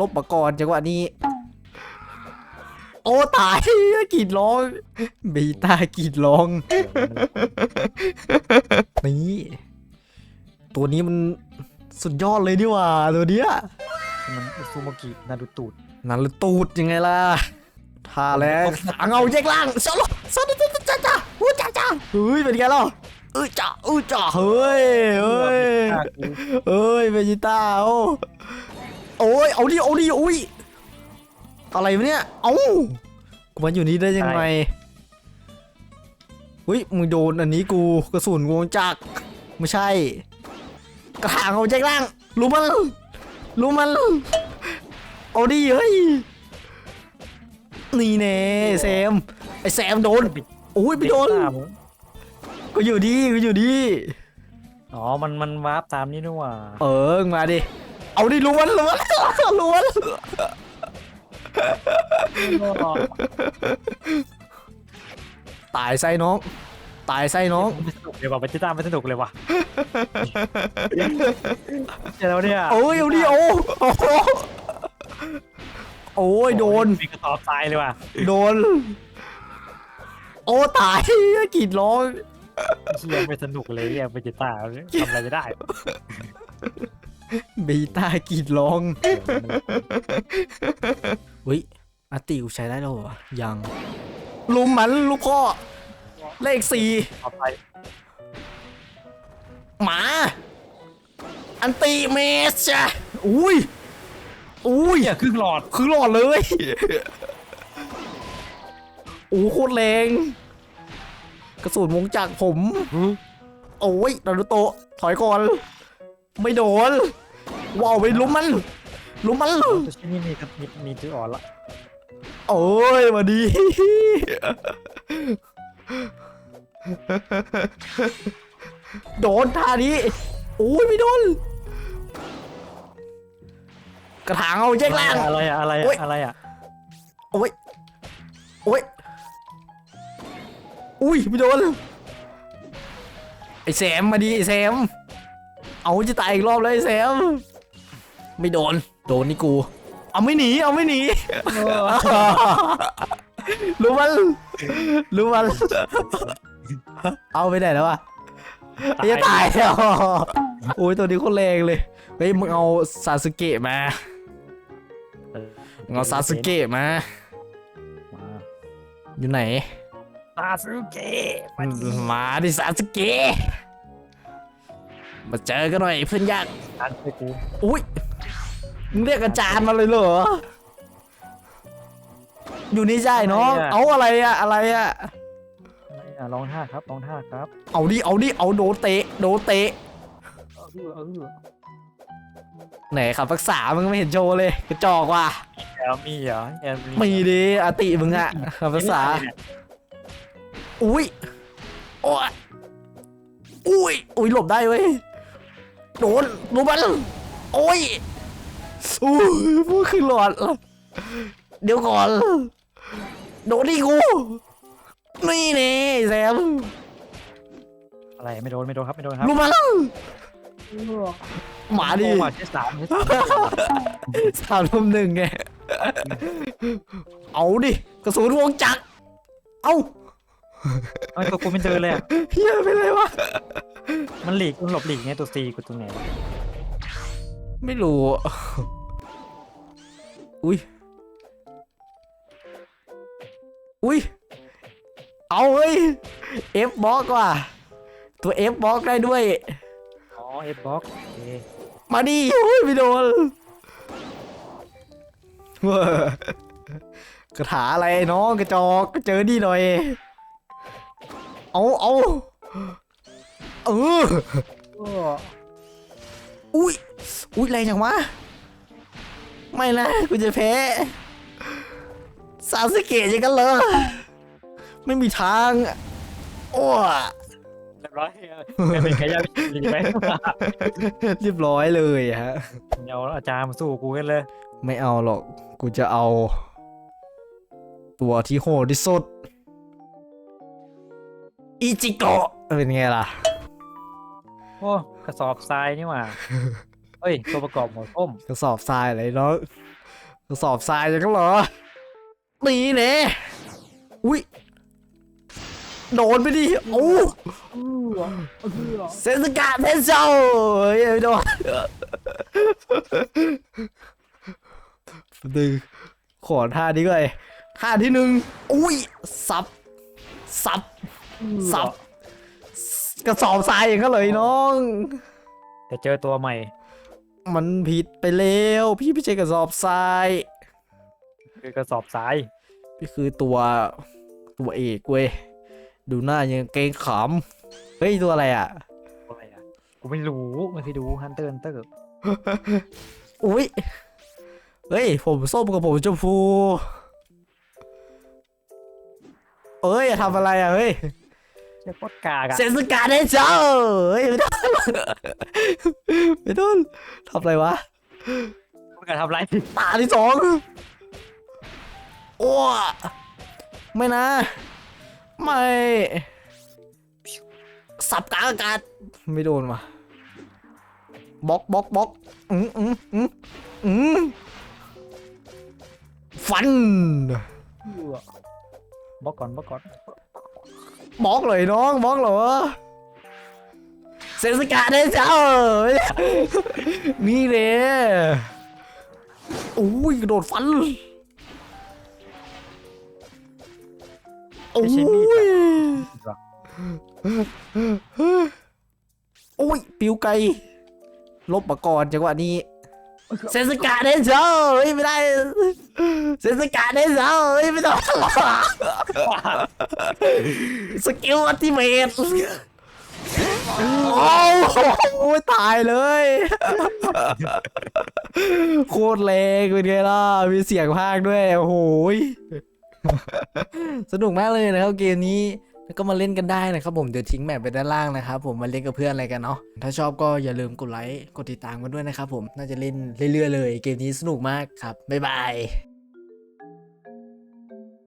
ลบมาก่อนจังหวะนี้ โอ้ตายกรีดร้องบีต้ากรีดร้อง นี่ ตัวนี้มันสุดยอดเลยนี่หว่าตัวเนี้ยมันอุซุโมกินารุตูดนั่นเลยตูดยังไงล่ะท่าแล้วขาเงาแยกล่างสโลสโลจ้าจ้าจ้าอู้จ้าจ้าเฮ้ยเป็นไงล่ะอื้อจ้าอื้อจ้าเฮ้ยเฮ้ยเอ้ยเวจิต้าโอ้ โอ้ยเอาดิเอาดิอุ้ยอะไรวะเนี่ยเอ้ากูมาอยู่นี่ได้ยังไงอุ้ยมึงโดนอันนี้กูกระสุนวงจักรไม่ใช่ กระถางเอาแจ็คล่างรู้มันรู้มันเอาดิเฮ้ยนี่แน่แซมไอแซมโดนโอ้ยไปโดนกูอยู่ดีกูอยู่ดีอ๋อมันมันวาร์ปตามนี่นี่หว่าเออมาดิ เอาดิล้วนล้วนล้วนตายไส้น้อง ตายไส้น้องไม่สนุกเลยว่ะไปติดตามไม่สนุกเลยว่ะเจอแล้วเนี่ยโอ้ยเอาดิโอ้โอ้โหโอ้ยโดนมีกระสอบทรายเลยว่ะโดน โอ้ตายกรีดร้องเชียไม่สนุกเลยเนี่ยไปติดตามทำอะไรไม่ได้ บีตากรีดร้องเฮ้ยอาติกูใช้ได้แล้วเหรอวะยังลุมมันลูกพ่อ เลขสี่ต่อไปหมา อันติเมสจ้ะอุ้ย อุ้ยเนี่ยครึ่งหลอดคือหลอดเลย โอ้โคตรแรง กระสุนวงจักรผม โอ้ยนารุโตะถอยก่อน ไม่โดนว้าวไปลุมมันลุมมันตัวชิ้นนี้มีกับมีมีจุดอ่อนละโอ้ยมาดีโดนท่านี้โอ้ยไม่โดนกระถางเอาแยกล่างอะไรอะอะไรโอ๊อะยอะไรอะโอ้ยโอ้ยอุ้ยไม่โดนไอ้แซมมาดีไอ้แซม เอาจะตายอีกรอบเลยไอ้แซม ไม่โดน โดนนี่กู เอาไม่หนี เอาไม่หนี รู้มัน รู้มัน เอาไปไหนแล้ววะไอ้จะตายแล้วโอ้ยตัวนี้โคนแรงเลย เฮ้ยมึงเอาซาสึเกะมามึงเอาซาสึเกะมามาอยู่ไหนซาสึเกะ มาดิมาดิซาสึเกะ มาเจอกันหน่อยเพื่อนยากทานไปกูอุ้ยมึงเรียกอาจารย์มาเลยเหรอ อยู่นี่ใช่น้องเอาอะไรอะอะไรอะอะไรอะลองท่าครับลองท่าครับเอาดิเอาดิเอาโดนเตะโดนเตะเออเออไหนครับรักษามึงไม่เห็นโชว์เลยกระจอกว่ะแอลมีเหรอแอลมีมีดิอาติมึงอะครับรักษาอุ้ยโอ้ยอุ้ยอุ้ยหลบได้เว้ย โดนดูมันโอ้ยอุ้ยพูดขึ้นหลอดเดี๋ยวก่อน โดนดิกูนี่เน่แซมอะไรไม่โดนไม่โดนครับไม่โดนครับ รู้มันหมาดิโอ้มาที่สามที่สามสามทุ่มหนึ่งไง เอาดิ กระสุนวงจักร เอาไอ้ตัวกูไม่เดินเลยอะเฮียเป็นไรวะ มันหลีกมันหลบหลีกไงตัวซีกูตรงไหนวะไม่รู้ อุ้ย อุ้ย เอาเฮ้ย F บล็อกว่ะ ตัว F บล็อกได้ด้วย อ๋อเอฟบ็อกโอเคมาดิอุ้ยไม่โดนเว้ยกระถาอะไรน้องกระจอกเจอดีหน่อย เอาเอา เอออุ้ยอุ้ยแรงจังวะไม่นะกูจะแพ้ซาสึเกะอย่างกันเหรอไม่มีทางโอ้เรียบร้อยเป็นไก่ย่างดีไหมเรียบร้อยเลยฮะเดี๋ยวอาจารย์มาสู้กูกันเลย ไม่เอาหรอกกูจะเอา ตัวที่โหดที่สุดอิจิโกะเป็นไงล่ะ โอ้กระสอบทรายนี่หว่าเฮ้ยตัวประกอบหมวดส้มกระสอบทรายอะไรเนาะกระสอบทรายอย่างนั้นเหรอนี่เน่อุ้ยโดนไปดิโอ้เออเออเซนสกาเทนโซเฮ้ยไม่โดนดึงขอท่านี้ก่อนท่าที่หนึ่งอุ้ยสับสับสับ กระสอบทรายอย่างนั้นเลยน้องแต่เจอตัวใหม่ มันผิดไปแล้ว พี่ไม่ใช่กระสอบทราย คือกระสอบทราย พี่คือตัวตัวเอกเว้ย ดูหน้ายังเกรงขำเฮ้ยตัวอะไรอะ อะไรอะ กูไม่รู้ไม่เคยดูฮันเตอร์ฮันเตอร์อุ้ย เฮ้ย ผมส้มกับผมชมพู เอ้ยทำอะไรอะเฮ้ย เจ้าโคตรกากอะเซนสการ์ได้เจ้าเฮ้ยไม่ต้องไม่ต้องทำอะไรวะมึงจะทำไรตาที่สองโอ้ไม่นะ ไม่สับกลางอากาศไม่โดนว่ะบล็อกบล็อกบล็อกอืมอืมอืมอืมฟันบล็อกก่อนบล็อกก่อน บล็อกเลยน้องบล็อกเหรอเซนสกาได้เจ้านี่เลยอุ้ยกระโดดฟันโอ้ไม่ใช่มีดยอะโอ้ย ปิวไกล ลบมาก่อนจังหวะนี้ เซนสกาเดนเซอร์เฮ้ยไม่ได้เซนสกาเดนเซอร์เฮ้ยไม่ต้องสกิลอัติเมตโอ้โหตายเลย โคตรแรงเป็นไงล่ะ มีเสียงพากด้วย โอ้โหยสนุกมากเลยนะครับเกมนี้ แล้วก็มาเล่นกันได้นะครับผมเดี๋ยวทิ้งแมปไปด้านล่างนะครับผมมาเล่นกับเพื่อนอะไรกันเนาะถ้าชอบก็อย่าลืมกดไลค์กดติดตามกันด้วยนะครับผมน่าจะเล่นเรื่อยๆเลย เกมนี้สนุกมากครับบ๊ายบาย